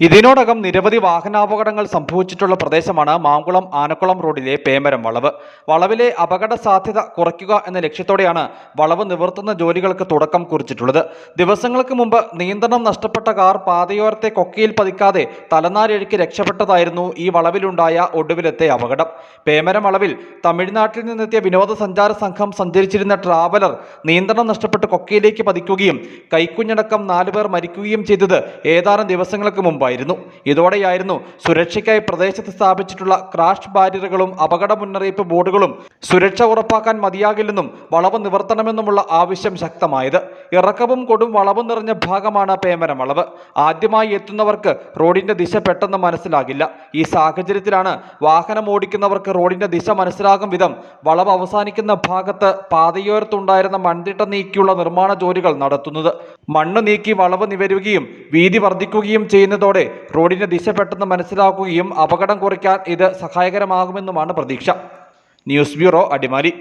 ഇതിനോടകം നിരവധി വാഹനാപകടങ്ങൾ സംഭവിച്ചിട്ടുള്ള പ്രദേശമാണ് മാങ്കുളം ആനക്കുളം റോഡിലെ പേമരം വളവ്. വളവിലെ അപകട സാധ്യത കുറയ്ക്കുക എന്ന ലക്ഷ്യത്തോടെയാണ് വളവ് നിവർത്തുന്ന ജോലികൾക്ക് തുടക്കം കുറിച്ചിട്ടുള്ളത്. ദിവസങ്ങൾക്ക് മുമ്പ് നിയന്ത്രണം നഷ്ടപ്പെട്ട കാർ പാതയോരത്തെ കൊക്കയിൽ പതിക്കാതെ തലനാരിഴയ്ക്ക് രക്ഷപ്പെട്ടതായിരുന്നു ഈ വളവിലുണ്ടായ ഒടുവിലത്തെ അപകടം. പേമരം വളവിൽ തമിഴ്നാട്ടിൽ നിന്നെത്തിയ വിനോദസഞ്ചാര സംഘം സഞ്ചരിച്ചിരുന്ന ട്രാവലർ നിയന്ത്രണം നഷ്ടപ്പെട്ട് കൊക്കയിലേക്ക് പതിക്കുകയും കൈക്കുഞ്ഞടക്കം നാലുപേർ മരിക്കുകയും ചെയ്തത് ഏതാനും ദിവസങ്ങൾക്ക് മുമ്പായിരുന്നു ഇതോടെയായിരുന്നു സുരക്ഷയ്ക്കായി പ്രദേശത്ത് സ്ഥാപിച്ചിട്ടുള്ള ക്രാഷ് ബാരിയറുകളും അപകട മുന്നറിയിപ്പ് ബോർഡുകളും സുരക്ഷ ഉറപ്പാക്കാൻ മതിയാകില്ലെന്നും വളവ് നിവർത്തണമെന്നുമുള്ള ആവശ്യം ശക്തമായത്. ഇറക്കവും കൊടും വളവും നിറഞ്ഞ ഭാഗമാണ് പേമരം വളവ്. ആദ്യമായി എത്തുന്നവർക്ക് റോഡിന്റെ ദിശ പെട്ടെന്ന് മനസ്സിലാകില്ല. ഈ സാഹചര്യത്തിലാണ് വാഹനം ഓടിക്കുന്നവർക്ക് റോഡിന്റെ ദിശ മനസ്സിലാകും വിധം വളവ് അവസാനിക്കുന്ന ഭാഗത്ത് പാതയോരത്തുണ്ടായിരുന്ന മൺതിട്ട നീക്കിയുള്ള നിർമ്മാണ ജോലികൾ നടത്തുന്നത്. മണ്ണ് നീക്കി വളവ് നിവരുകയും വീതി വർദ്ധിക്കുകയും ചെയ്യുന്നതോടെ റോഡിന്റെ ദിശ പെട്ടെന്ന് മനസ്സിലാക്കുകയും അപകടം കുറയ്ക്കാൻ ഇത് സഹായകരമാകുമെന്നുമാണ് പ്രതീക്ഷ. News bureau Adimali.